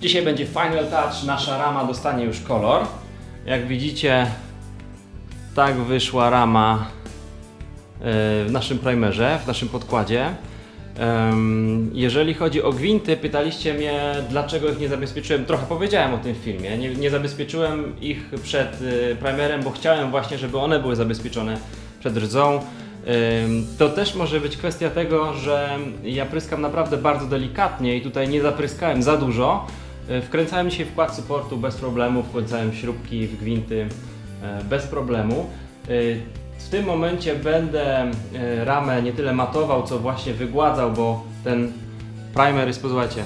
Dzisiaj będzie Final Touch, nasza rama dostanie już kolor. Jak widzicie, tak wyszła rama e, w naszym primerze, w naszym podkładzie. Jeżeli chodzi o gwinty, pytaliście mnie, dlaczego ich nie zabezpieczyłem. Trochę powiedziałem o tym filmie. Nie, nie zabezpieczyłem ich przed y, primerem, bo chciałem właśnie, żeby one były zabezpieczone przed rdzą. To też może być kwestia tego, że ja pryskam naprawdę bardzo delikatnie i tutaj nie zapryskałem za dużo. Y, Wkręcałem dzisiaj wkład supportu bez problemu, wkręcałem śrubki w gwinty e, bez problemu. Y, W tym momencie będę e, ramę nie tyle matował, co właśnie wygładzał, bo ten primer jest, posłuchajcie,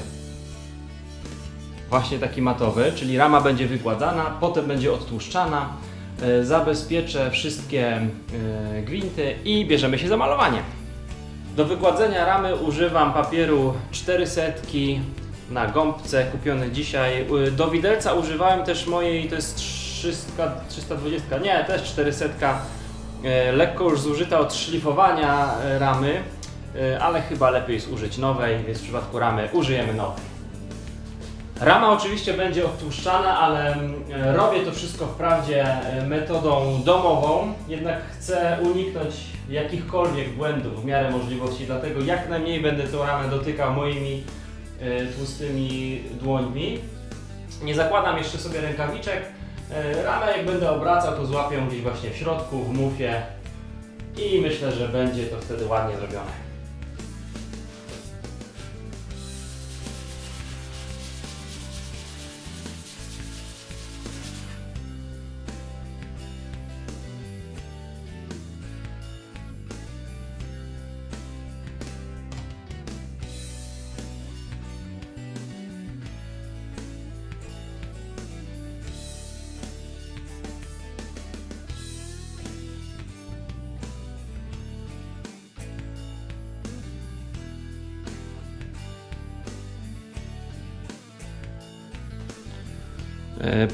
właśnie taki matowy, czyli rama będzie wygładzana, potem będzie odtłuszczana, e, zabezpieczę wszystkie e, gwinty i bierzemy się za malowanie. Do wygładzenia ramy używam papieru 400 na gąbce kupiony dzisiaj. Do widelca używałem też mojej, to jest 300, 320, nie, też 400, e, lekko już zużyta od szlifowania e, ramy, e, ale chyba lepiej jest użyć nowej, więc w przypadku ramy użyjemy nowej. Rama oczywiście będzie odtłuszczana, ale mm, robię to wszystko wprawdzie metodą domową, jednak chcę uniknąć jakichkolwiek błędów w miarę możliwości, dlatego jak najmniej będę tą ramę dotykał moimi tłustymi dłońmi. Nie zakładam jeszcze sobie rękawiczek. E, Ramę jak będę obracał, to złapię gdzieś właśnie w środku, w mufie i myślę, że będzie to wtedy ładnie zrobione.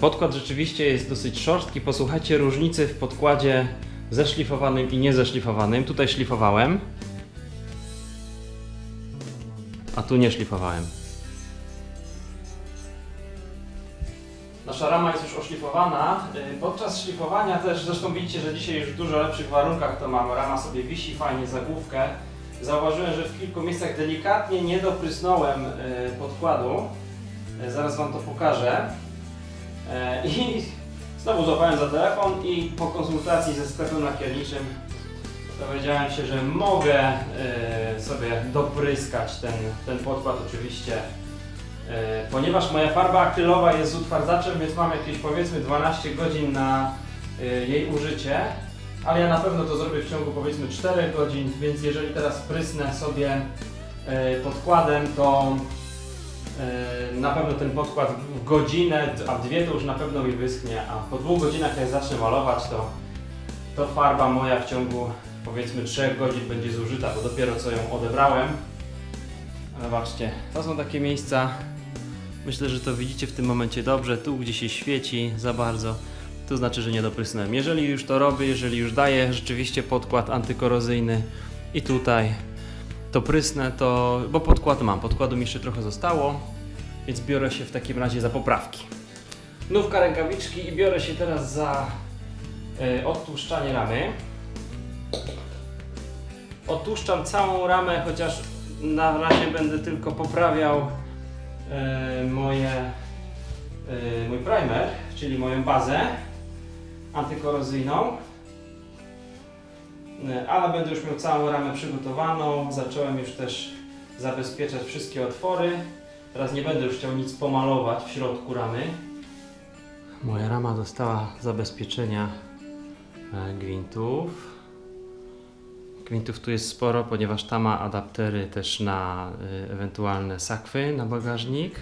Podkład rzeczywiście jest dosyć szorstki. Posłuchajcie różnicy w podkładzie zeszlifowanym i niezeszlifowanym. Tutaj szlifowałem, a tu nie szlifowałem. Nasza rama jest już oszlifowana. E, Podczas szlifowania też, zresztą widzicie, że dzisiaj już w dużo lepszych warunkach to mam. Rama sobie wisi fajnie za główkę. Zauważyłem, że w kilku miejscach delikatnie nie doprysnąłem e, podkładu. E, Zaraz Wam to pokażę. E, I znowu złapałem za telefon i po konsultacji ze sklepem lakierniczym dowiedziałem się, że mogę e, sobie dopryskać ten, ten podkład oczywiście. E, Ponieważ moja farba akrylowa jest z utwardzaczem, więc mam jakieś powiedzmy 12 godzin na jej użycie. Ale ja na pewno to zrobię w ciągu powiedzmy 4 godzin, więc jeżeli teraz prysnę sobie podkładem, to Na pewno ten podkład w godzinę, a w dwie to już na pewno mi wyschnie, a po dwóch godzinach jak zacznę malować, to, to farba moja w ciągu powiedzmy 3 godzin będzie zużyta, bo dopiero co ją odebrałem. Zobaczcie, to są takie miejsca, myślę, że to widzicie w tym momencie dobrze, tu gdzie się świeci za bardzo, to znaczy, że nie doprysnąłem. Jeżeli już to robię, jeżeli już daję rzeczywiście podkład antykorozyjny i tutaj to prysnę, to. bo podkład mam, podkładu mi jeszcze trochę zostało, więc biorę się w takim razie za poprawki. Nówka rękawiczki i biorę się teraz za e, odtłuszczanie ramy. Odtłuszczam całą ramę, chociaż na razie będę tylko poprawiał e, moje, e, mój primer, czyli moją bazę antykorozyjną. E, ale będę już miał całą ramę przygotowaną. Zacząłem już też zabezpieczać wszystkie otwory. Teraz nie będę już chciał nic pomalować w środku ramy. Moja rama dostała zabezpieczenia e, gwintów. Gwintów tu jest sporo, ponieważ ta ma adaptery też na e, ewentualne sakwy na bagażnik.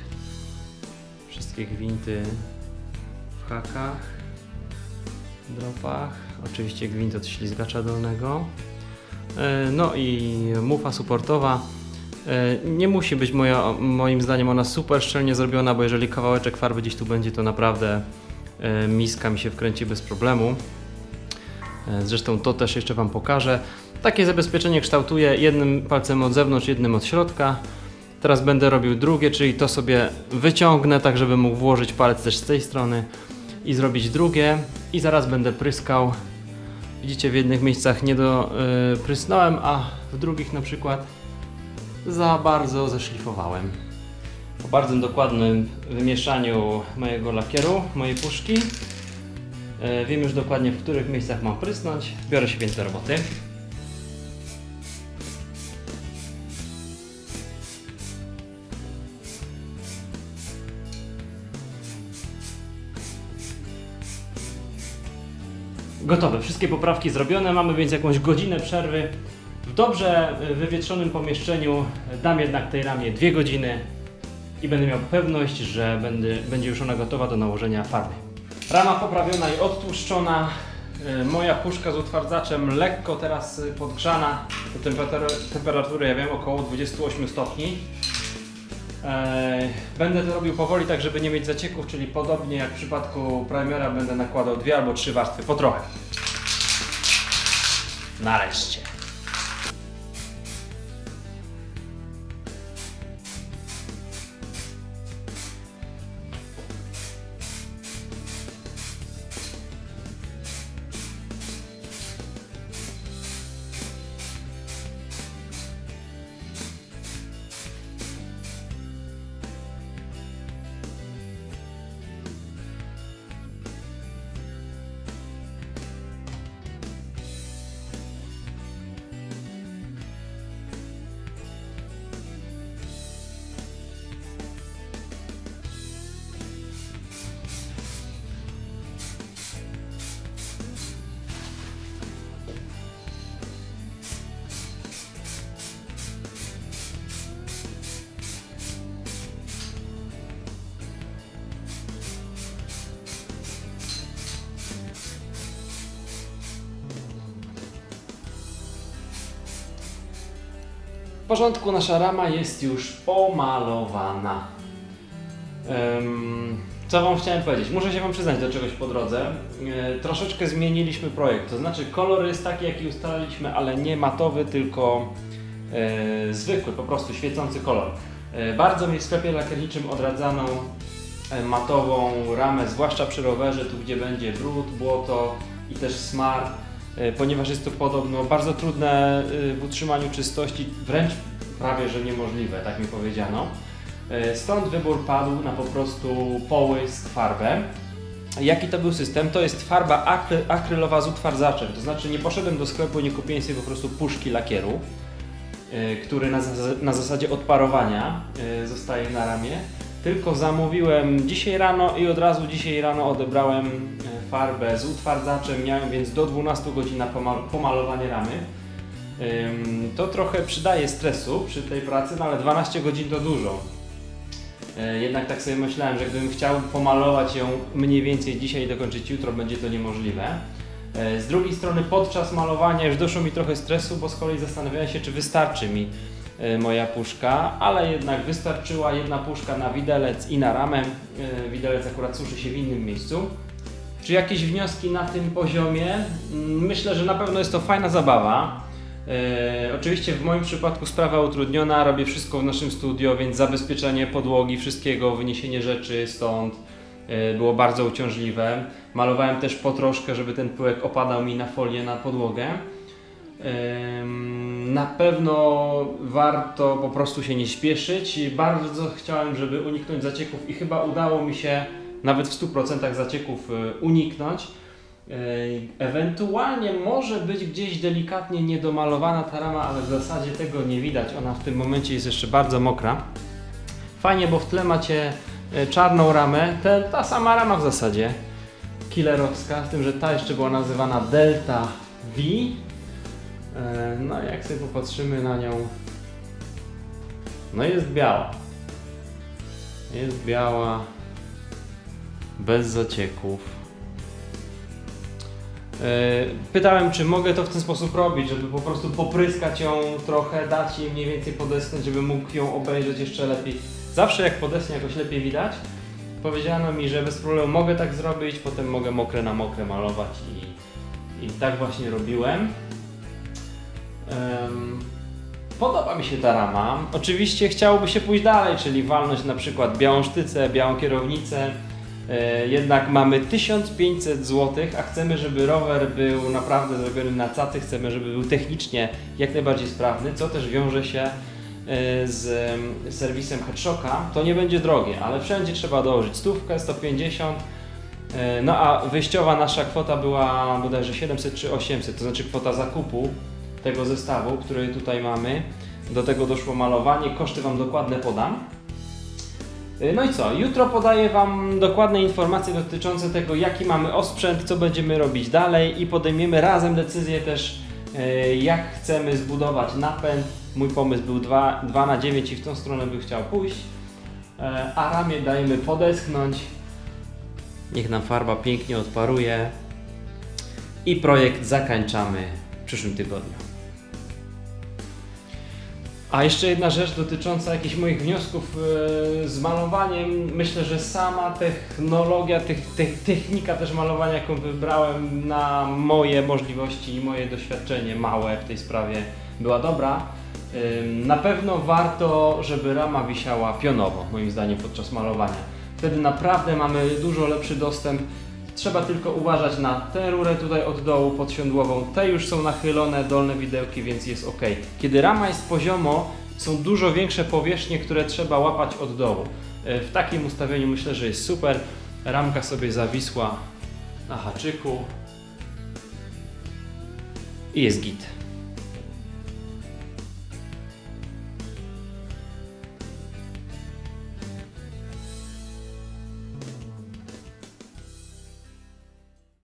Wszystkie gwinty w hakach dropach. Oczywiście gwint od ślizgacza dolnego. E, No i mufa supportowa. E, Nie musi być moja, moim zdaniem ona super szczelnie zrobiona, bo jeżeli kawałeczek farby gdzieś tu będzie, to naprawdę e, miska mi się wkręci bez problemu. Zresztą to też jeszcze Wam pokażę. Takie zabezpieczenie kształtuję jednym palcem od zewnątrz, jednym od środka. Teraz będę robił drugie, czyli to sobie wyciągnę, tak żeby mógł włożyć palec też z tej strony i zrobić drugie. I zaraz będę pryskał. Widzicie, w jednych miejscach nie doprysnąłem, a w drugich na przykład za bardzo zeszlifowałem. Po bardzo dokładnym wymieszaniu mojego lakieru, mojej puszki, e, wiem już dokładnie w których miejscach mam prysnąć. Biorę się więc do roboty. Gotowe, wszystkie poprawki zrobione, mamy więc jakąś godzinę przerwy. W dobrze y, wywietrzonym pomieszczeniu dam jednak tej ramie dwie godziny i będę miał pewność, że będę, będzie już ona gotowa do nałożenia farby. Rama poprawiona i odtłuszczona. Y, Moja puszka z utwardzaczem lekko teraz y, podgrzana do temperatury, temperatury ja wiem, około 28 stopni. Eee, Będę to robił powoli, tak żeby nie mieć zacieków, czyli podobnie jak w przypadku primera będę nakładał dwie albo trzy warstwy po trochę. Nareszcie. Porządku, nasza rama jest już pomalowana. Em, co Wam chciałem powiedzieć? Muszę się Wam przyznać do czegoś po drodze. E, troszeczkę zmieniliśmy projekt, to znaczy kolor jest taki, jaki ustaliliśmy, ale nie matowy, tylko e, zwykły, po prostu świecący kolor. E, bardzo mi w sklepie lakierniczym odradzano e, matową ramę, zwłaszcza przy rowerze, tu gdzie będzie brud, błoto i też smar, ponieważ jest to podobno bardzo trudne e, w utrzymaniu czystości, wręcz prawie że niemożliwe, tak mi powiedziano. E, Stąd wybór padł na po prostu połysk, farbę. Jaki to był system? To jest farba akry, akrylowa z utwardzaczem, to znaczy nie poszedłem do sklepu, nie kupiłem sobie po prostu puszki lakieru, e, który na, zas- na zasadzie odparowania e, zostaje na ramię, tylko zamówiłem dzisiaj rano i od razu dzisiaj rano odebrałem e, farbę z utwardzaczem, miałem więc do 12 godzin na pomal- pomalowanie ramy. To trochę przydaje stresu przy tej pracy, no ale 12 godzin to dużo. E, Jednak tak sobie myślałem, że gdybym chciał pomalować ją mniej więcej dzisiaj i dokończyć jutro, będzie to niemożliwe. E, Z drugiej strony podczas malowania już doszło mi trochę stresu, bo z kolei zastanawiałem się, czy wystarczy mi e, moja puszka, ale jednak wystarczyła jedna puszka na widelec i na ramę. Widelec akurat suszy się w innym miejscu. Czy jakieś wnioski na tym poziomie? Mm, Myślę, że na pewno jest to fajna zabawa. E, oczywiście w moim przypadku sprawa utrudniona, robię wszystko w naszym studio, więc zabezpieczenie podłogi, wszystkiego, wyniesienie rzeczy stąd e, było bardzo uciążliwe. Malowałem też po troszkę, żeby ten pyłek opadał mi na folię, na podłogę. Na pewno warto po prostu się nie śpieszyć. Bardzo chciałem, żeby uniknąć zacieków i chyba udało mi się nawet w 100% zacieków e, uniknąć. E, Ewentualnie może być gdzieś delikatnie niedomalowana ta rama, ale w zasadzie tego nie widać. Ona w tym momencie jest jeszcze bardzo mokra. Fajnie, bo w tle macie e, czarną ramę. Te, ta sama rama w zasadzie. Killerowska, z tym, że ta jeszcze była nazywana Delta V. No jak sobie popatrzymy na nią, no jest biała. Jest biała, bez zacieków. E, Pytałem, czy mogę to w ten sposób robić, żeby po prostu popryskać ją trochę, dać jej mniej więcej podeschnąć, żeby mógł ją obejrzeć jeszcze lepiej. Zawsze jak podeschnie jakoś lepiej widać. Powiedziano mi, że bez problemu mogę tak zrobić, potem mogę mokre na mokre malować i, i tak właśnie robiłem. Em, Podoba mi się ta rama. Oczywiście chciałoby się pójść dalej, czyli walnąć na przykład białą sztycę, białą kierownicę. E, Jednak mamy 1500 zł, a chcemy, żeby rower był naprawdę zrobiony na cacy, chcemy, żeby był technicznie jak najbardziej sprawny, co też wiąże się e, z em, serwisem Headshocka. To nie będzie drogie, ale wszędzie trzeba dołożyć stówkę, 150 E, No a wyjściowa nasza kwota była bodajże 700 czy 800, to znaczy kwota zakupu tego zestawu, który tutaj mamy. Do tego doszło malowanie, koszty Wam dokładne podam. E, No i co? Jutro podaję Wam dokładne informacje dotyczące tego, jaki mamy osprzęt, co będziemy robić dalej i podejmiemy razem decyzję też, e, jak chcemy zbudować napęd. Mój pomysł był 2, 2 na 9 i w tą stronę bym chciał pójść. E, A ramię dajemy podeschnąć. Niech nam farba pięknie odparuje. I projekt zakończamy w przyszłym tygodniu. A jeszcze jedna rzecz dotycząca jakichś moich wniosków e, z malowaniem. Myślę, że sama technologia, tych, te- technika też malowania, jaką wybrałem na moje możliwości i moje doświadczenie małe w tej sprawie była dobra. Na pewno warto, żeby rama wisiała pionowo, moim zdaniem, podczas malowania. Wtedy naprawdę mamy dużo lepszy dostęp. Trzeba tylko uważać na tę rurę tutaj od dołu podsiądłową. Te już są nachylone, dolne widełki, więc jest ok. Kiedy rama jest poziomo, są dużo większe powierzchnie, które trzeba łapać od dołu. E, W takim ustawieniu myślę, że jest super. Ramka sobie zawisła na haczyku i jest git.